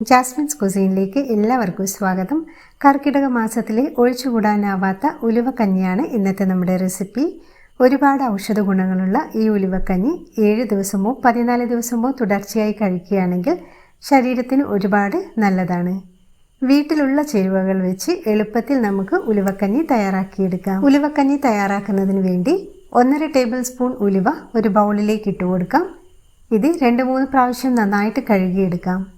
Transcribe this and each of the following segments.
Jasmine's കുസീനിലേക്ക് എല്ലാവർക്കും സ്വാഗതം. കർക്കിടക മാസത്തിലെ ഒഴിച്ചുകൂടാനാവാത്ത ഉലുവക്കഞ്ഞിയാണ് ഇന്നത്തെ നമ്മുടെ റെസിപ്പി ഒരുപാട് ഔഷധ ഗുണങ്ങളുള്ള ഈ ഉലുവക്കഞ്ഞി ഏഴ് ദിവസമോ പതിനാല് ദിവസമോ തുടർച്ചയായി കഴിക്കുകയാണെങ്കിൽ ശരീരത്തിന് ഒരുപാട് നല്ലതാണ്. വീട്ടിലുള്ള ചേരുവകൾ വെച്ച് എളുപ്പത്തിൽ നമുക്ക് ഉലുവക്കഞ്ഞി തയ്യാറാക്കിയെടുക്കാം. ഉലുവക്കഞ്ഞി തയ്യാറാക്കുന്നതിന് വേണ്ടി ഒന്നര ടേബിൾ സ്പൂൺ ഉലുവ ഒരു ബൗളിലേക്ക് ഇട്ട് കൊടുക്കാം ഇത് രണ്ട് മൂന്ന് പ്രാവശ്യം നന്നായിട്ട് കഴുകിയെടുക്കാം.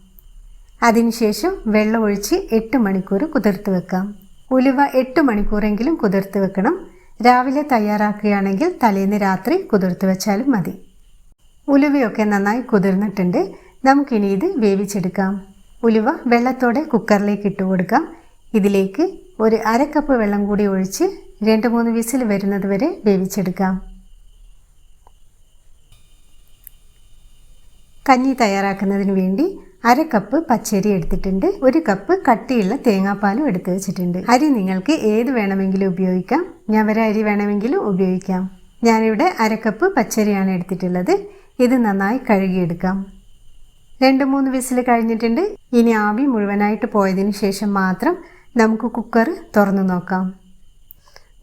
അതിനുശേഷം വെള്ളം ഒഴിച്ച് എട്ട് മണിക്കൂർ കുതിർത്ത് വെക്കാം. ഉലുവ എട്ട് മണിക്കൂറെങ്കിലും കുതിർത്ത് വെക്കണം. രാവിലെ തയ്യാറാക്കുകയാണെങ്കിൽ തലേന്ന് രാത്രി കുതിർത്ത് വെച്ചാലും മതി. ഉലുവയൊക്കെ നന്നായി കുതിർന്നിട്ടുണ്ട്. നമുക്കിനി ഇത് വേവിച്ചെടുക്കാം. ഉലുവ വെള്ളത്തോടെ കുക്കറിലേക്ക് ഇട്ട് കൊടുക്കാം. ഇതിലേക്ക് ഒരു അര കപ്പ് വെള്ളം കൂടി ഒഴിച്ച് രണ്ട് മൂന്ന് വിസിൽ വരുന്നത് വരെ വേവിച്ചെടുക്കാം. കഞ്ഞി തയ്യാറാക്കുന്നതിന് വേണ്ടി അര കപ്പ് പച്ചരി എടുത്തിട്ടുണ്ട്. ഒരു കപ്പ് കട്ടിയുള്ള തേങ്ങാപ്പാലും എടുത്തു വെച്ചിട്ടുണ്ട്. അരി നിങ്ങൾക്ക് ഏത് വേണമെങ്കിലും ഉപയോഗിക്കാം. ഞവര അരി വേണമെങ്കിലും ഉപയോഗിക്കാം. ഞാനിവിടെ അര കപ്പ് പച്ചരിയാണ് എടുത്തിട്ടുള്ളത്. ഇത് നന്നായി കഴുകിയെടുക്കാം. രണ്ട് മൂന്ന് വിസിൽ കഴിഞ്ഞിട്ടുണ്ട്. ഇനി ആവി മുഴുവനായിട്ട് പോയതിന് ശേഷം മാത്രം നമുക്ക് കുക്കർ തുറന്നു നോക്കാം.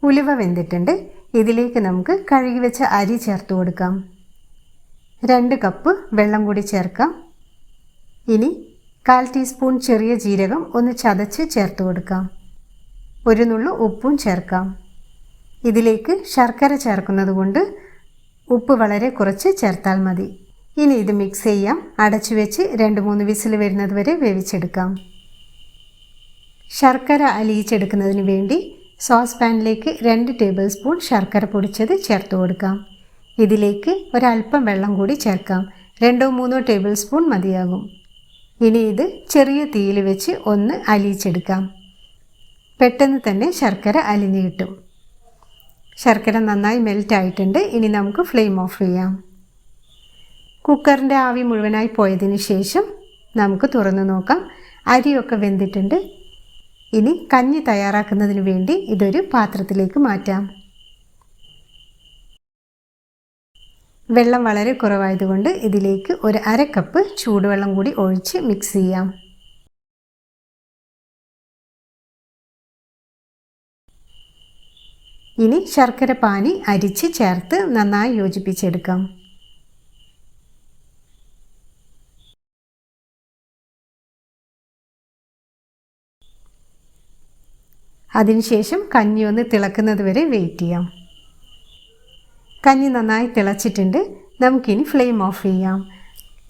ഉലുവ വെന്തിട്ടുണ്ട്. ഇതിലേക്ക് നമുക്ക് കഴുകി വെച്ച അരി ചേർത്ത് കൊടുക്കാം. രണ്ട് കപ്പ് വെള്ളം കൂടി ചേർക്കാം. ഇനി കാൽ ടീസ്പൂൺ ചെറിയ ജീരകം ഒന്ന് ചതച്ച് ചേർത്ത് കൊടുക്കാം. ഒരു നുള്ളു ഉപ്പും ചേർക്കാം. ഇതിലേക്ക് ശർക്കര ചേർക്കുന്നത് കൊണ്ട് ഉപ്പ് വളരെ കുറച്ച് ചേർത്താൽ മതി. ഇനി ഇത് മിക്സ് ചെയ്യാം. അടച്ചു വെച്ച് രണ്ട് മൂന്ന് വിസിൽ വരുന്നത് വരെ വേവിച്ചെടുക്കാം. ശർക്കര അലിയിച്ചെടുക്കുന്നതിന് വേണ്ടി സോസ് പാനിലേക്ക് രണ്ട് ടേബിൾ സ്പൂൺ ശർക്കര പൊടിച്ചത് ചേർത്ത് കൊടുക്കാം. ഇതിലേക്ക് ഒരല്പം വെള്ളം കൂടി ചേർക്കാം. രണ്ടോ മൂന്നോ ടേബിൾ സ്പൂൺ മതിയാകും. ഇനി ഇത് ചെറിയ തീയിൽ വെച്ച് ഒന്ന് അലിയിച്ചെടുക്കാം. പെട്ടെന്ന് തന്നെ ശർക്കര അലിഞ്ഞു കിട്ടും. ശർക്കര നന്നായി മെൽറ്റ് ആയിട്ടുണ്ട്. ഇനി നമുക്ക് ഫ്ലെയിം ഓഫ് ചെയ്യാം. കുക്കറിന്റെ ആവി മുഴുവനായി പോയതിന് ശേഷം നമുക്ക് തുറന്നു നോക്കാം. അരിയൊക്കെ വെന്തിട്ടുണ്ട്. ഇനി കഞ്ഞി തയ്യാറാക്കുന്നതിന് വേണ്ടി ഇതൊരു പാത്രത്തിലേക്ക് മാറ്റാം. വെള്ളം വളരെ കുറവായതുകൊണ്ട് ഇതിലേക്ക് ഒരു അര കപ്പ് ചൂടുവെള്ളം കൂടി ഒഴിച്ച് മിക്സ് ചെയ്യാം. ഇനി ശർക്കര പാനി അരിച്ച് ചേർത്ത് നന്നായി യോജിപ്പിച്ചെടുക്കാം. അതിനുശേഷം കഞ്ഞി ഒന്ന് തിളക്കുന്നത് വരെ വെയിറ്റ് ചെയ്യാം. കഞ്ഞി നന്നായി തിളച്ചിട്ടുണ്ട്. നമുക്കിനി ഫ്ലെയിം ഓഫ് ചെയ്യാം.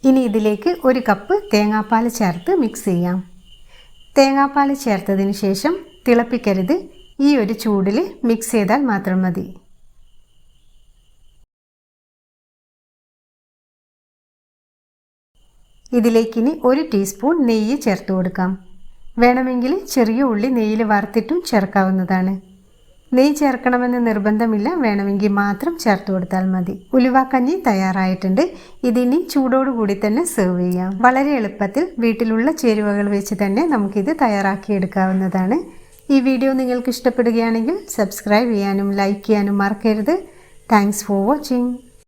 ഇനി ഇതിലേക്ക് ഒരു കപ്പ് തേങ്ങാപ്പാൽ ചേർത്ത് മിക്സ് ചെയ്യാം. തേങ്ങാപ്പാൽ ചേർത്തതിന് ശേഷം തിളപ്പിക്കരുത്. ഈ ഒരു ചൂടിൽ മിക്സ് ചെയ്താൽ മാത്രം മതി. ഇതിലേക്കിനി ഒരു ടീസ്പൂൺ നെയ്യ് ചേർത്ത് കൊടുക്കാം. വേണമെങ്കിൽ ചെറിയ ഉള്ളി നെയ്യിൽ വറുത്തിട്ടും ചേർക്കാവുന്നതാണ്. നെയ്യ് ചേർക്കണമെന്ന് നിർബന്ധമില്ല. വേണമെങ്കിൽ മാത്രം ചേർത്ത് കൊടുത്താൽ മതി. ഉലുവാക്കഞ്ഞി തയ്യാറായിട്ടുണ്ട്. ഇതിനി ചൂടോടുകൂടി തന്നെ സെർവ് ചെയ്യാം. വളരെ എളുപ്പത്തിൽ വീട്ടിലുള്ള ചേരുവകൾ വെച്ച് തന്നെ നമുക്കിത് തയ്യാറാക്കിയെടുക്കാവുന്നതാണ്. ഈ വീഡിയോ നിങ്ങൾക്ക് ഇഷ്ടപ്പെടുകയാണെങ്കിൽ സബ്സ്ക്രൈബ് ചെയ്യാനും ലൈക്ക് ചെയ്യാനും മറക്കരുത്. Thanks for watching